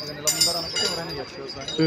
నిలందరూ అనుకుంటే ఎవరైనా చెప్పవచ్చు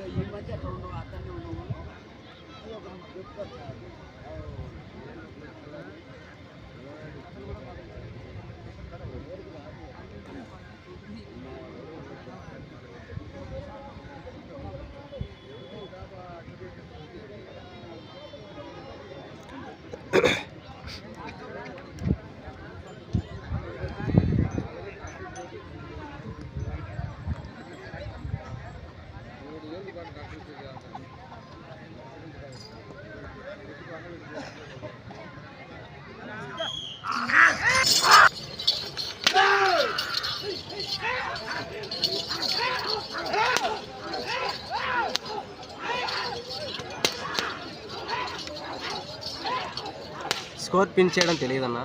నెల ముందర అనుకుంటే ఎవరైనా చేయొచ్చు వ్యవసాయం స్కోర్ పిన్ చేయడం తెలియదన్నా.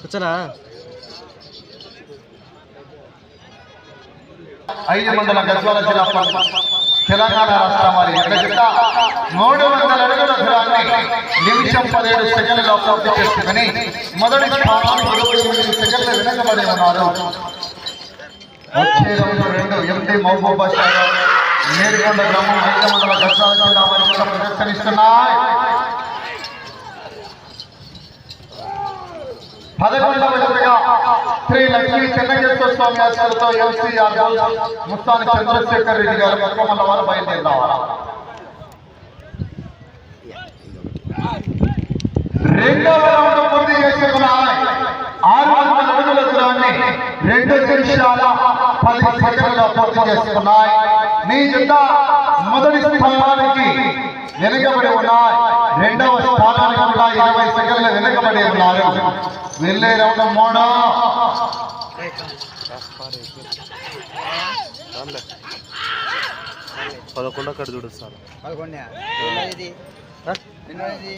కూర్చోనా? ఐదు మండల గద్వాల జిల్లా తెలంగాణ రాష్ట్రం వారి ఎడజిత మూడు వందల అడుగుల దూరాన్ని నిమిషం పదిహేడు సెకండ్లుగా పూర్తి చేసుకుని మొదటి స్థానానికి ఇరవై సెకండ్లు వెనకబడి ఉన్నారు. వచ్చే రెండు రెండు ఎంపీ మహబూబా సాగర్ నేరుగొండ గ్రామం ఐదు వందల గద్వాల జిల్లా వారి ప్రదర్శనిస్తున్నాయి. పదకొండవ విధంగా శ్రీ లక్ష్మీ చెన్నకేశ్వర స్వామి ఆశలతో ఎంసీ యాదవ్ ముస్తాని చంద్రశేఖర్ రెడ్డి గారు పదకొండవ వారు బయలుదేరారు రెండవ రౌండ్ పూర్తి చేసుకున్న ఆరు వందల అడుగుల దూరాన్ని రెండు నిమిషాల పది సెకండ్లుగా పూర్తి చేసుకున్నాయి. మీ జత మొదటి స్థానానికి వెనుకబడి ఉన్నాయి రెండవ స్థానానికి కూడా ఇరవై సెకండ్లు వెనుకబడి ఉన్నారు వెళ్ళే రౌండ్ మూడో పదకొండు అక్కడ చూడు సార్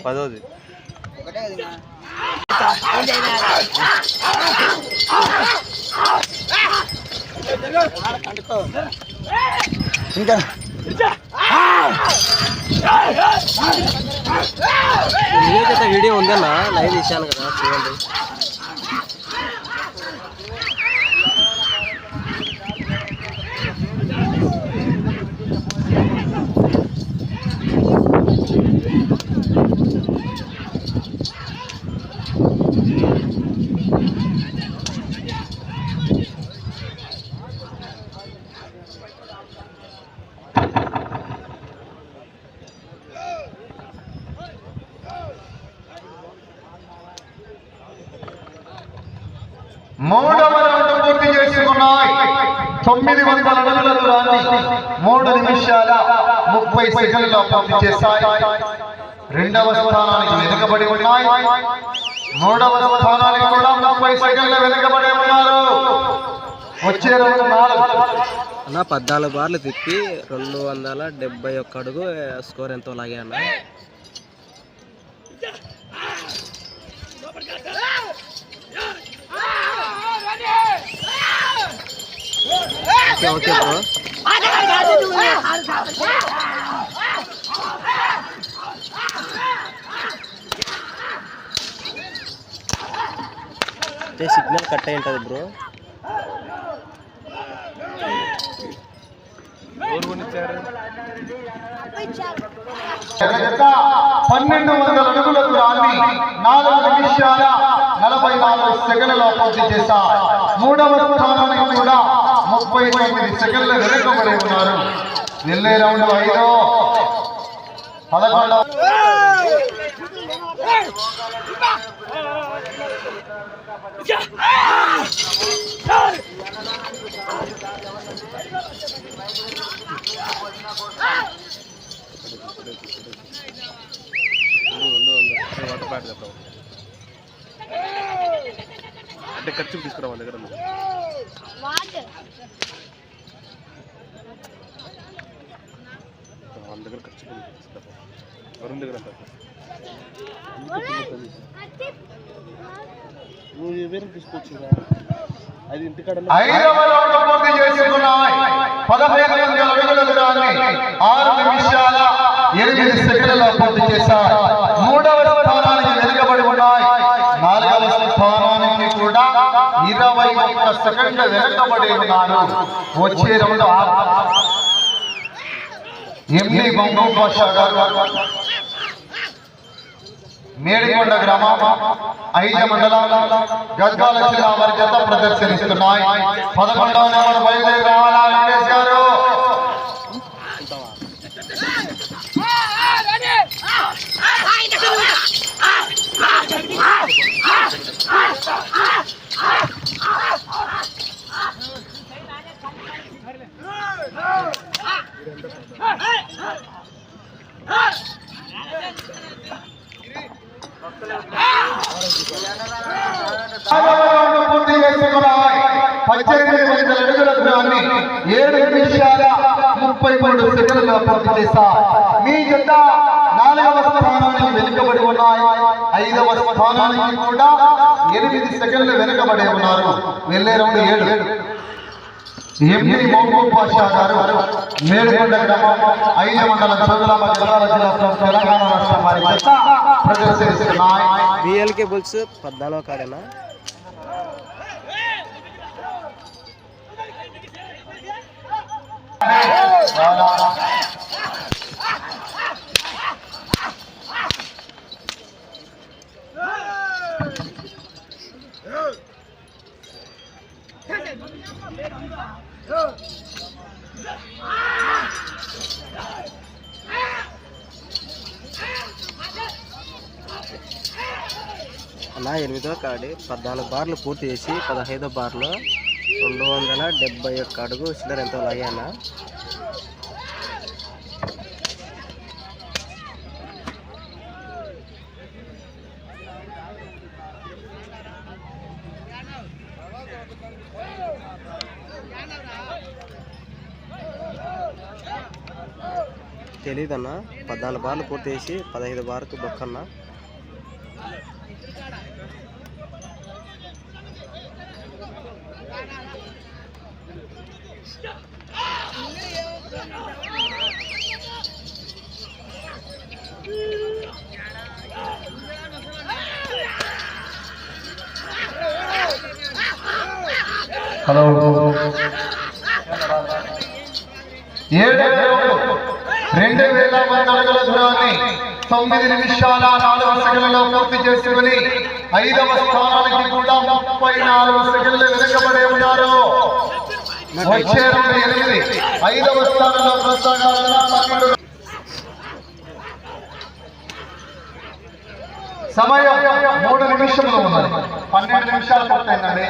పదోది అది ఇంకా. వీడియో చేత ఉందన్నా? లైవ్ ఇచ్చాను కదా చూడండి. మూడవ రౌండ్ పూర్తి చేసుకున్నాయి. తొమ్మిది వందల అడుగుల దూరాన్ని మూడు నిమిషాల ముప్పై సెకండ్ల పూర్తి చేశాయి. రెండవ స్థానానికి వెనుకబడి ఉన్నాయి. మూడవ స్థానానికి కూడా ముప్పై సెకండ్ల వెనుకబడి ఉన్నారు. వచ్చే రెండు నాలుగు. అన్న పద్నాలుగు బార్లు తిప్పి రెండు వందల డెబ్బై ఒక్క అడుగు స్కోర్ ఎంతో లాగే అన్న. Okay okay bro. అంటే సిగ్నల్ కట్ అయి ఉంటుంది బ్రో. పన్నెండు వందల అడుగుల దూరాన్ని నాలుగు నిమిషాల నలభై నాలుగు సెకండ్లలో పూర్తి చేశారు. మూడవ స్థానానికి కూడా ముప్పై తొమ్మిది సెకండ్లు వెనుకబడి ఉన్నారు వెళ్ళే రౌండ్ ఐదో పదకొండవ ఉండు ఉండు వాటర్ ప్యాడ్ చెప్తాం అంటే ఖర్చు తీసుకురా మన దగ్గర ఉంది. మన దగ్గర నువ్వు అది ఇంటికాడ పదహైదు వందల అడుగుల ఆరు నిమిషాల ఎనిమిది సెకండ్లలో పూర్తి చేశారు మూడవ స్థానానికి వెనుకబడి ఉన్నాయి నాలుగవ స్థానానికి కూడా ఇరవై ఒక్క సెకండ్లు వెనుకబడి ఉన్నారు వచ్చే రౌండ్ ఎంపీ బొంగం భాష గారు మేడికొండ గ్రామం ఐదు మండలాల గద్వాల జిల్లా వారి చేత ప్రదర్శనిస్తున్నాయి పదకొండవ నెంబర్ బయలుదేరి రావాలా వెంకటేష్ గారు Ah రౌండ్ పూర్తి చేసుకున్నాయి పద్దెనిమిది వందల అడుగుల దూరాన్ని ఏడు నిమిషాల ముప్పై మూడు సెకండ్లలో పూర్తి మీ జత నాలుగవ స్థానానికి వెనుకబడి ఉన్నాయి ఐదవ స్థానానికి కూడా ఎనిమిది సెకండ్లు వెనుకబడి ఉన్నారు వెళ్ళే రెండు ఏడు. ఎంపీ మహబూబ్ పాషా గారు గ్రామం ఐదు వందల చంద్రరామ జిల్లాల జిల్లా తెలంగాణ రాష్ట్రం వారి ప్రదర్శిస్తున్నాయి బిఎల్కే బుల్స్ పద్నాలుగో కాడేనా? అలా ఎనిమిదో కాడి పద్నాలుగు బార్లు పూర్తి చేసి పదహైదో బార్లో రెండు వందల డెబ్బై ఒక్క అడుగు చిల్లర ఎంతో లాగానా తెలీదన్నా. పద్నాలుగు బార్లు పూర్తి చేసి పదహైదు బార్కు బొక్కన్నా. హలో. ఏడు రెండు వేల వంద అడుగుల దూరాన్ని తొమ్మిది నిమిషాల నాలుగు సెకండ్లలో పూర్తి చేసుకుని ఐదవ స్థానానికి కూడా ముప్పై నాలుగు సెకండ్లు వెనుకబడి ఉన్నారు. వచ్చే రెండు ఎనిమిది ఐదవ స్థానంలో కొనసాగాలన్నా సమయం మూడు నిమిషంలో ఉన్నది. పన్నెండు నిమిషాలు పూర్తయిందండి.